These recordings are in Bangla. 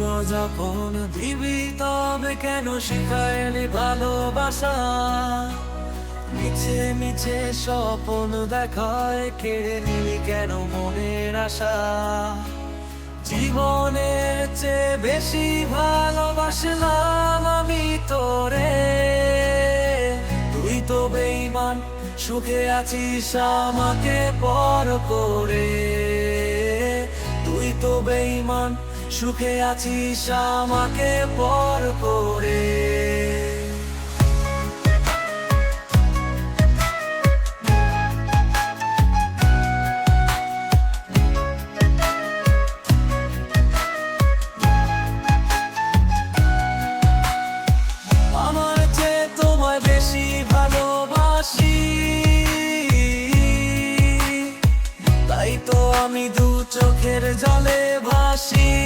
যখন দিবি তবে কেন শিখায়নি ভালোবাসা? মিছে মিছে স্বপ্ন দেখায়, কেড়ে নিলি কেন মনের আশা? জীবনের চেয়ে বেশি ভালোবাসলাম আমি তোরে। তুই তো বেইমান সুখে আছিস আমাকে পর করে। তুই তো বেইমান সুখে আছিস আমাকে পর করে। তাই তো আমি দু চোখের জলে ভাসি।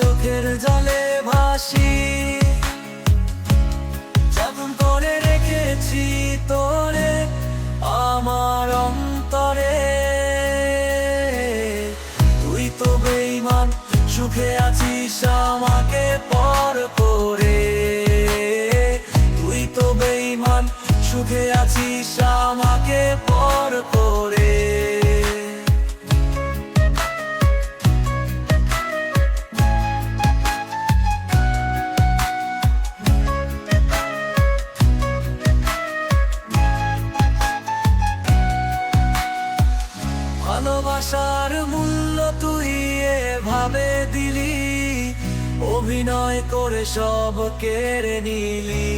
চোখের জলে ভাসি। যখন করে রেখেছি তোরে আমার অন্তরে। তুই তো বেইমান সুখে আছিস আমাকে পর করে। তুই তো বেইমান সুখে আছিস আমাকে ভালোবাসার মূল্য তুই এভাবে দিলি, অভিনয় করে সব কেড়ে নিলি।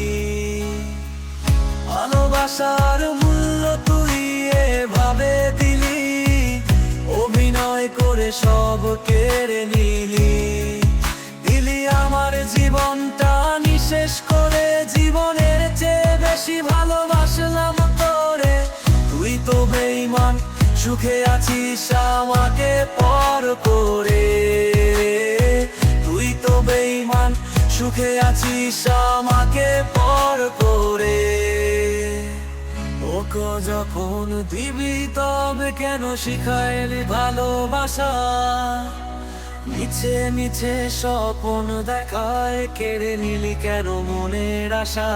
ভালোবাসার মূল্য তুই এভাবে দিলি, অভিনয় করে সব কেড়ে নিলি। দিলি আমার জীবনটা নিঃশেষ করে জীবনের চেয়ে বেশি ভালোবাসলাম সুখে আছিস আমাকে পর করে। তুই তো বেইমান সুখে আছিস আমাকে পর করে। ওকে যখন দিবি তবে কেন শিখাইলি ভালোবাসা? মিছে মিছে স্বপ্ন দেখায় কেড়ে নিলি কেন মনের আশা?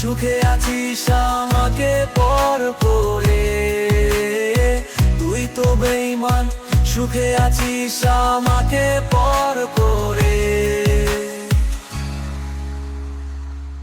সুখে আছিস আমাকে পর করে। তুই তো বেইমান সুখে আছিস আমাকে পর